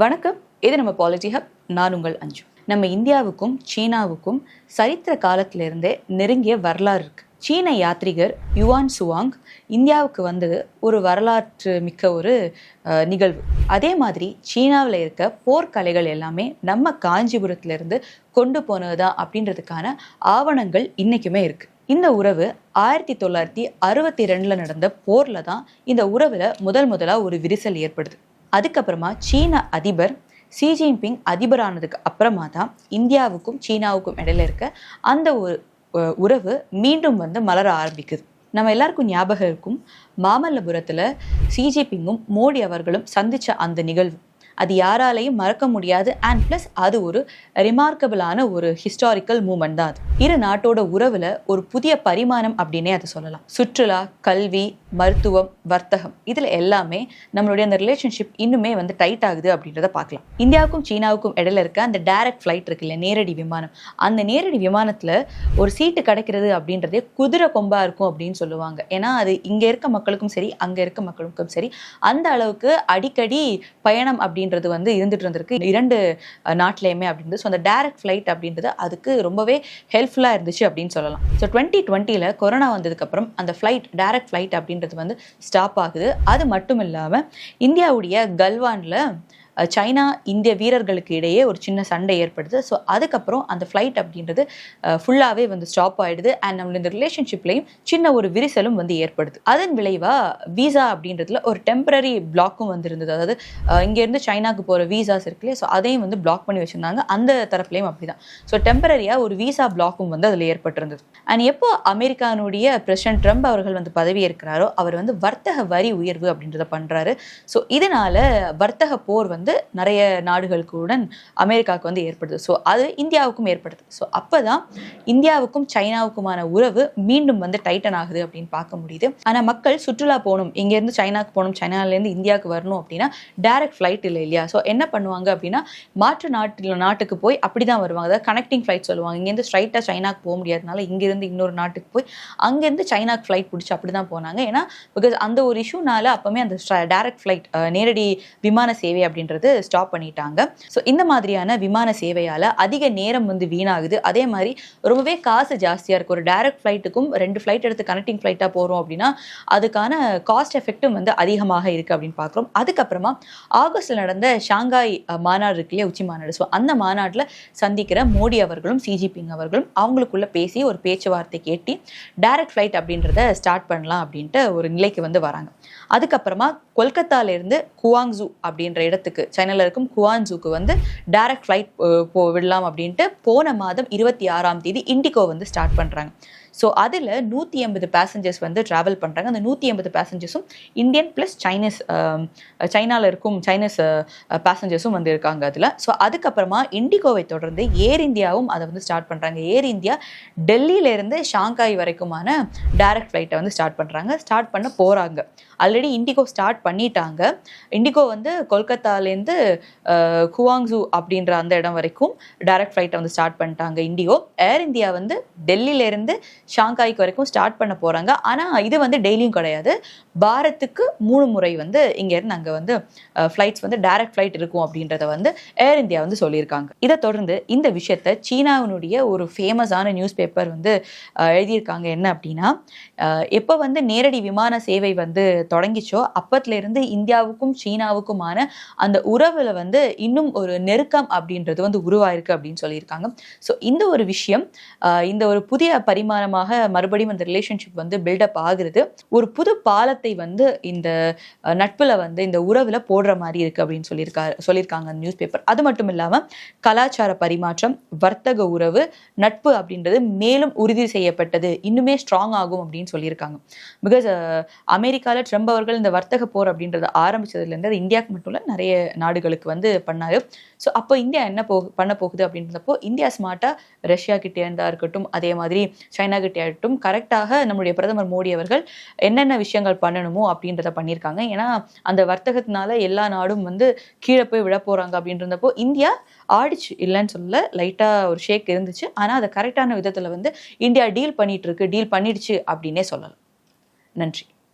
வணக்கம். இது நம்ம பாலிட்டி ஹப் நான் உங்கள் அஞ்சு. நம்ம இந்தியாவுக்கும் சீனாவுக்கும் சரித்திர காலத்திலிருந்தே நெருங்கிய வரலாறு இருக்கு. சீன யாத்ரிகர் யுவான் சுவாங் இந்தியாவுக்கு வந்தது ஒரு வரலாற்று மிக்க ஒரு நிகழ்வு. அதே மாதிரி சீனாவில் இருக்க போர்க்கலைகள் எல்லாமே நம்ம காஞ்சிபுரத்திலிருந்து கொண்டு போனது தான் அப்படின்றதுக்கான ஆவணங்கள் இன்றைக்குமே இருக்குது இந்த உறவு ஆயிரத்தி தொள்ளாயிரத்தி அறுபத்தி ரெண்டில் நடந்த போரில் தான் இந்த உறவில் முதல் முதலாக ஒரு விரிசல் ஏற்படுது. அதுக்கப்புறமா சீன அதிபர் ஷி ஜின்பிங் அதிபரானதுக்கு அப்புறமா தான் இந்தியாவுக்கும் சீனாவுக்கும் இடையில இருக்க அந்த ஒரு உறவு மீண்டும் வந்து மலர ஆரம்பிக்குது. நம்ம எல்லாருக்கும் ஞாபகம் இருக்கும் மாமல்லபுரத்தில் ஷி ஜின்பிங்கும் மோடி அவர்களும் சந்தித்த அந்த நிகழ்வு. அது யாராலையும் மறக்க முடியாது. அண்ட் ப்ளஸ் அது ஒரு ரிமார்க்கபிளான ஒரு ஹிஸ்டாரிக்கல் மூமெண்ட் தான் அது. இரு நாட்டோட உறவில் ஒரு புதிய பரிமாணம் அப்படின்னே அதை சொல்லலாம். சுற்றுலா கல்வி மருத்துவம் வர்த்தகம். இதில் எல்லாமே நம்மளுடைய அந்த ரிலேஷன்ஷிப் இன்னுமே வந்து டைட் ஆகுது அப்படின்றத பார்க்கலாம். இந்தியாவுக்கும் சீனாவுக்கும் இடையில இருக்க அந்த டைரக்ட் ஃப்ளைட் இருக்கு இல்லை நேரடி விமானம். அந்த நேரடி விமானத்தில் ஒரு சீட்டு கிடைக்கிறது அப்படின்றதே குதிரை கொம்பாக இருக்கும் அப்படின்னு சொல்லுவாங்க. ஏன்னா அது இங்கே இருக்க மக்களுக்கும் சரி அங்கே இருக்க மக்களுக்கும் சரி அந்த அளவுக்கு அடிக்கடி பயணம் அப்படி அப்படின்றது வந்து இருந்துட்டு இருந்திருக்கு. இரண்டு நாட்டிலையுமே அப்படின்றது. ஸோ அந்த டைரக்ட் ஃப்ளைட் அப்படின்றது அதுக்கு ரொம்பவே ஹெல்ப்ஃபுல்லாக இருந்துச்சு அப்படின்னு சொல்லலாம். ஸோ டுவெண்ட்டி டுவெண்ட்டியில் கொரோனா வந்ததுக்கப்புறம் அந்த ஃப்ளைட் டைரக்ட் ஃப்ளைட் அப்படின்றது வந்து ஸ்டாப் ஆகுது. அது மட்டும் இல்லாமல் இந்தியாவுடைய கல்வானில் சைனா இந்திய வீரர்களுக்கு இடையே ஒரு சின்ன சண்டை ஏற்படுது. ஸோ அதுக்கப்புறம் அந்த ஃப்ளைட் அப்படின்றது ஃபுல்லாகவே வந்து ஸ்டாப் ஆகிடுது அண்ட் நம்மளோட இந்த ரிலேஷன்ஷிப்லையும் சின்ன ஒரு விரிசலும் வந்து ஏற்படுது. அதன் விளைவாக வீசா அப்படின்றதுல ஒரு டெம்பரரி பிளாக்கும் வந்திருந்தது. அதாவது இங்கேருந்து சைனாக்கு போகிற வீசாஸ் இருக்குல்லையே ஸோ அதையும் வந்து பிளாக் பண்ணி வச்சுருந்தாங்க. அந்த தரப்புலையும் அப்படி தான் ஸோ டெம்பரரியாக ஒரு வீசா பிளாக்கும் வந்து அதில் ஏற்பட்டிருந்தது. அண்ட் எப்போ அமெரிக்கானுடைய பிரசிடென்ட் ட்ரம்ப் அவர்கள் வந்து பதவி ஏற்கிறாரோ அவர் வந்து வர்த்தக வரி உயர்வு அப்படின்றத பண்ணுறாரு ஸோ இதனால் வர்த்தக போர் வந்து நிறைய நாடுகளுக்குடன் அமெரிக்காவுக்கு வந்து ஏற்படுது. ஸோ அது இந்தியாவுக்கும் ஏற்படுது. ஸோ அப்போ தான் இந்தியாவுக்கும் சைனாவுக்குமான உறவு மீண்டும் வந்து டைட்டன் ஆகுது அப்படின்னு பார்க்க முடியுது. ஆனால் மக்கள் சுற்றுலா போகணும் இங்கேருந்து சைனாக்கு போகணும் சைனாலேருந்து இந்தியாவுக்கு வரணும் அப்படின்னா டைரக்ட் ஃப்ளைட் இல்லை இல்லையா? ஸோ என்ன பண்ணுவாங்க அப்படின்னா மாற்று நாட்டில் நாட்டுக்கு போய் அப்படி தான் வருவாங்க. அதாவது கனெக்டிங் ஃப்ளைட் சொல்லுவாங்க. இங்கேருந்து ஸ்ட்ரைட்டாக சைனாக்கு போக முடியாதனால இங்கேருந்து இன்னொரு நாட்டுக்கு போய் அங்கேருந்து சைனாக்கு ஃப்ளைட் பிடிச்சி அப்படி தான் போனாங்க. ஏன்னா பிகாஸ் அந்த ஒரு இஷ்யூனால அப்போவே அந்த டைரக்ட் ஃப்ளைட் நேரடி விமான சேவை அப்படின்றது ஸ்டாப் பண்ணிட்டாங்க. ஸோ இந்த மாதிரியான விமான சேவையால் அதிக நேரம் வந்து வீணாகுது. அதே மாதிரி ரொம்பவே காசு ஜாஸ்தியாக இருக்குது ஒரு டைரக்ட் ஃப்ளைட்டுக்கும் ரெண்டு ஃப்ளைட் எடுத்து கனெக்டிங் ஃப்ளைட்டாக போகிறோம் அப்படின்னா அதுக்கான காஸ்ட் எஃபெக்ட்டும் வந்து அதிகமாக இருக்குது அப்படின்னு பார்க்குறோம். அதுக்கப்புறமா ஆகஸ்டில் நடந்த ஷாங்காய் மாநாடு இருக்கு இல்லையா உச்சி மாநாடு. ஸோ அந்த மாநாட்டில் சந்திக்கிற மோடி அவர்களும் சிஜிபிங் அவர்களும் அவங்களுக்குள்ளே பேசி ஒரு பேச்சுவார்த்தை கேட்டி டைரக்ட் ஃப்ளைட் அப்படின்றத ஸ்டார்ட் பண்ணலாம் அப்படின்ட்டு ஒரு நிலைக்கு வந்து வராங்க. அதுக்கப்புறமா கொல்கத்தாலேருந்து குவாங்ஸு அப்படின்ற இடத்துக்கு சைனால இருக்கும் குவான்ஜூக்கு வந்து டைரக்ட் ஃப்ளைட் போ விடலாம் அப்படின்ட்டு போன மாதம் இருபத்தி ஆறாம் தேதி இண்டிகோ வந்து ஸ்டார்ட் பண்ணுறாங்க ஸோ அதில் நூற்றி எண்பது பேசஞ்சர்ஸ் வந்து ட்ராவல் பண்ணுறாங்க அந்த நூற்றி எண்பது பேசஞ்சர்ஸும் இந்தியன் ப்ளஸ் சைனீஸ் சைனாவில் இருக்கும் சைனீஸ் பேசஞ்சர்ஸும் வந்து இருக்காங்க அதில். ஸோ அதுக்கப்புறமா இண்டிகோவை தொடர்ந்து ஏர் இந்தியாவும் அதை வந்து ஸ்டார்ட் பண்ணுறாங்க ஏர் இந்தியா டெல்லியிலேருந்து ஷாங்காய் வரைக்குமான டைரக்ட் ஃப்ளைட்டை வந்து ஸ்டார்ட் பண்ணுறாங்க ஸ்டார்ட் பண்ண போகிறாங்க ஆல்ரெடி இண்டிகோ ஸ்டார்ட் பண்ணிட்டாங்க. இண்டிகோ வந்து கொல்கத்தாலேருந்து குவாங்ஸு அப்படின்ற அந்த இடம் வரைக்கும் டைரக்ட் ஃப்ளைட்டை வந்து ஸ்டார்ட் பண்ணிட்டாங்க இண்டிகோ ஏர் இந்தியா வந்து டெல்லியிலேருந்து ஷாங்காய்க்கு வரைக்கும் ஸ்டார்ட் பண்ண போகிறாங்க ஆனால் இது வந்து டெய்லியும் கிடையாது. பாரத்துக்கு மூணு முறை வந்து இங்கேருந்து அங்கே வந்து ஃப்ளைட்ஸ் வந்து டைரக்ட் ஃப்ளைட் இருக்கும் அப்படின்றத வந்து ஏர் இந்தியா வந்து சொல்லியிருக்காங்க. இதை தொடர்ந்து இந்த விஷயத்த சீனாவினுடைய ஒரு ஃபேமஸான நியூஸ் பேப்பர் வந்து எழுதியிருக்காங்க. என்ன அப்படின்னா எப்போ வந்து நேரடி விமான சேவை வந்து தொடங்கிச்சோ அப்பத்துல இருந்து இந்தியாவுக்கும் சீனாவுக்குமான அந்த உறவுல வந்து இன்னும் ஒரு நெருக்கம் அப்படின்றது வந்து உருவாயிருக்கு அப்படின்னு சொல்லியிருக்காங்க. ஸோ இந்த ஒரு விஷயம் இந்த ஒரு புதிய பரிமாணம் காரணமாக மறுபடியும் அந்த ரிலேஷன்ஷிப் வந்து பில்டப் ஆகுறது. ஒரு புது பாலத்தை வந்து இந்த அஹ், நட்புல வந்து இந்த உறவுல போடுற மாதிரி இருக்கு அப்படின்னு சொல்லியிருக்காரு சொல்லியிருக்காங்க அந்த நியூஸ் பேப்பர் அது மட்டும் இல்லாமல் கலாச்சார பரிமாற்றம் வர்த்தக உறவு நட்பு அப்படின்றது மேலும் உறுதி செய்யப்பட்டது இன்னுமே ஸ்ட்ராங் ஆகும் அப்படின்னு சொல்லியிருக்காங்க. பிகாஸ் அமெரிக்காவில் ட்ரம்ப் அவர்கள் இந்த வர்த்தக போர் அப்படின்றத ஆரம்பிச்சதுலேருந்து அது இந்தியாவுக்கு மட்டும் இல்லை நிறைய நாடுகளுக்கு வந்து பண்ணார். ஸோ அப்போ இந்தியா என்ன போ பண்ண போகுது அப்படின்றப்போ இந்தியா ஸ்மார்ட்டாக ரஷ்யா கிட்டே இருந்தா இருக்கட்டும் அதே மாதிரி சைனா கிட்டே ஆகட்டும் கரெக்டாக நம்முடைய பிரதமர் மோடி அவர்கள் என்னென்ன விஷயங்கள் பண்ணணுமோ அப்படின்றத பண்ணியிருக்காங்க. ஏன்னா அந்த வர்த்தகத்தினால எல்லா நாடும் வந்து கீழே போய் விழ போறாங்க அப்படின்றப்போ இந்தியா ஆடிச்சு இல்லைன்னு சொல்ல லைட்டாக ஒரு ஷேக் இருந்துச்சு. ஆனால் அதை கரெக்டான விதத்தில் வந்து இந்தியா டீல் பண்ணிட்டு இருக்கு. டீல் பண்ணிடுச்சு அப்படின்னே சொல்லலாம். நன்றி.